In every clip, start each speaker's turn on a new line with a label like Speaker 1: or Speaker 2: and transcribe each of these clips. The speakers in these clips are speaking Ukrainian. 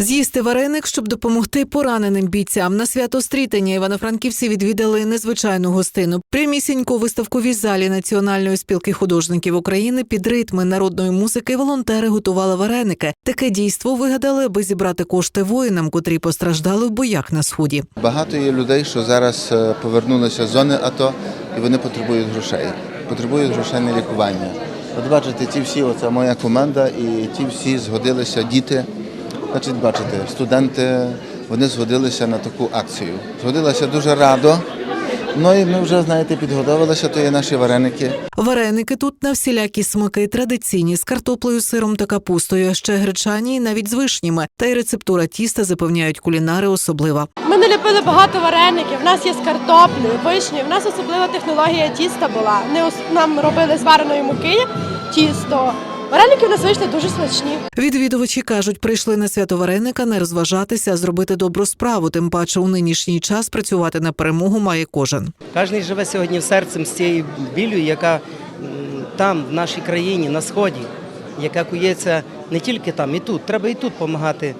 Speaker 1: З'їсти вареник, щоб допомогти пораненим бійцям. На свято стрітення івано-франківці відвідали незвичайну гостину. Прямісіньку у виставковій залі Національної спілки художників України під ритми народної музики волонтери готували вареники. Таке дійство вигадали, аби зібрати кошти воїнам, котрі постраждали в боях на сході.
Speaker 2: Багато є людей, що зараз е, повернулися з зони АТО і вони потребують грошей. Потребують грошей на лікування. От бачите, ті всі, оце моя команда, і ті всі згодилися, діти, значить, бачите, студенти, вони згодилися на таку акцію. Згодилися дуже радо. Ну і ми вже, знаєте, підготовилися, то є наші вареники.
Speaker 1: Вареники тут на всілякі смаки традиційні з картоплею, сиром та капустою, а ще гречані і навіть з вишнями. Та й рецептура тіста запевняють кулінари особлива.
Speaker 3: Ми наліпили багато вареників. У нас є з картоплею, вишні. У нас особлива технологія тіста була. Не ос- нам робили з вареної муки тісто. Вареники в нас вийшли дуже смачні.
Speaker 1: Відвідувачі кажуть, прийшли на свято вареника не розважатися, а зробити добру справу. Тим паче у нинішній час працювати на перемогу має кожен.
Speaker 4: Кожен живе сьогодні серцем з цією біллю, яка там, в нашій країні, на сході, яка кується не тільки там, і тут. Треба і тут допомагати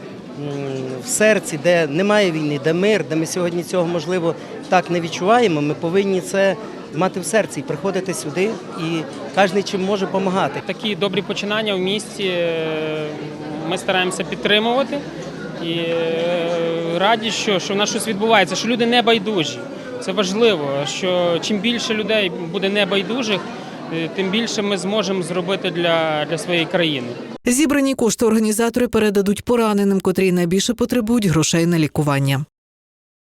Speaker 4: в серці, де немає війни, де мир, де ми сьогодні цього можливо так не відчуваємо. Ми повинні це мати в серці і приходити сюди, і кожен чим може допомагати.
Speaker 5: Такі добрі починання в місті е, ми стараємося підтримувати. І е, раді, що, що в нас щось відбувається, що люди не байдужі. Це важливо, що чим більше людей буде небайдужих, е, тим більше ми зможемо зробити для, для своєї країни.
Speaker 1: Зібрані кошти організатори передадуть пораненим, котрі найбільше потребують грошей на лікування.